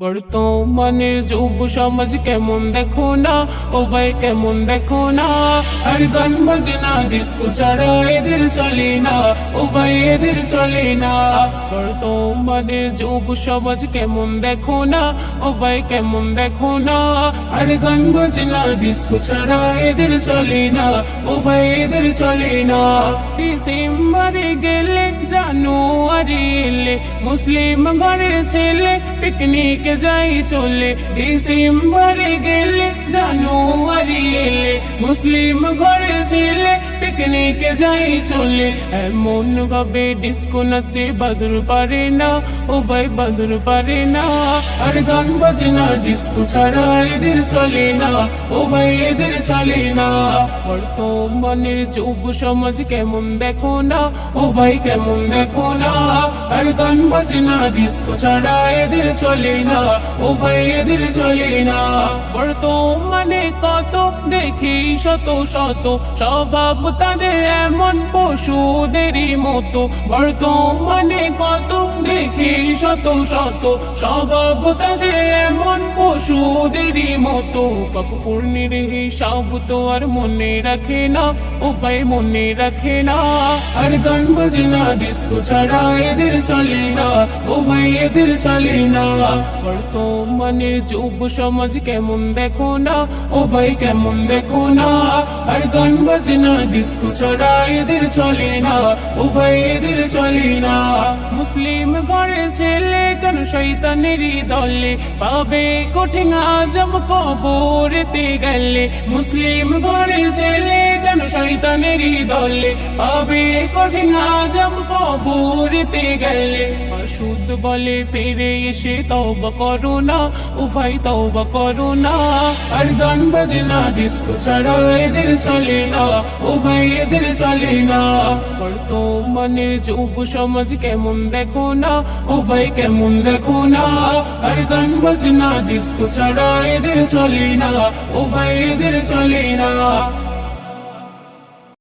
বর্তমানের যুব সমাজ কেমন দেখো না? ও ভাই, কেমন দেখো না? আর গান বাজনা ডিস্কো ছাড়া এদের চলে না। ও ভাই, এদের চলে না। বর্তমানের যুব সমাজ কেমন দেখো না? ও ভাই, কেমন দেখো না? আর গান বাজনা ডিস্কো ছাড়া এদের চলে না। ও ভাই, এদের চলে না। ডিসেম্বরে গেলে জানুয়ারি এলে মুসলিম ঘরের ছেলে পিকনিকে যাই চলে। ডিসেম্বরে গেলে জানুয়ারি এলে, মুসলিম ঘরের ছেলে পিকনিকে যাই চলে। এমন ভাবে ডিস্কো নাচে বাদুর পারে না, ও ভাই বাদুর পারে না। আর গান বাজনা ডিস্কো ছাড়া এদের চলে না, ও ভাই এদের চলে না। বর্তমানের যুব সমাজ কেমন দেখো না, ও ভাই কেমন দেখো না। আর গান বাজনা ডিস্কো ছাড়া এদের চলে না ও ভাই এদের চলে না। বর্তমানে কত দেখি শত শত, স্বভাব তাদের এমন পশুদেরই মতো। বর্তমানে কত, দেখি শত শত, স্বভাব তাদের এমন পশুদেরই মতো। পাপ পূর্ণের হিসাব তো আর মনে রাখে না ভাই মনে রাখে না। আর গান বাজনা ডিস্কো ছাড়া এদের চলে না ভাই এদের চলে না। বর্তমানের যুব সমাজ কেমন দেখো না ভাই কেমন দেখো না আর গান বাজনা ডিস্কো ছাড়া এদের চলে না ভাই এদের চলে না। মুসলিম ঘরের ছেলে কেন শৈতানেরই দলে? পাবে কঠিন আজম কবরেতে গেলে। মুসলিম ঘরের ছেলে কেন শৈতানেরই দলে? পাবে কঠিন আজম কবরেতে গেলে শুদ্ধ বলে ফিরে এসে তওবা করো না, উভয় তওবা করো না। আর গান বাজে না ডিস্কো ছাড়া এদের চলে না ভাই এদের চলে না। বর্তমানের যুব সমাজ কেমন দেখো না ভাই কেমন দেখো না। আর গান বাজনা ডিস্কো ছাড়া এদের চলে না ভাই এদের চলে না।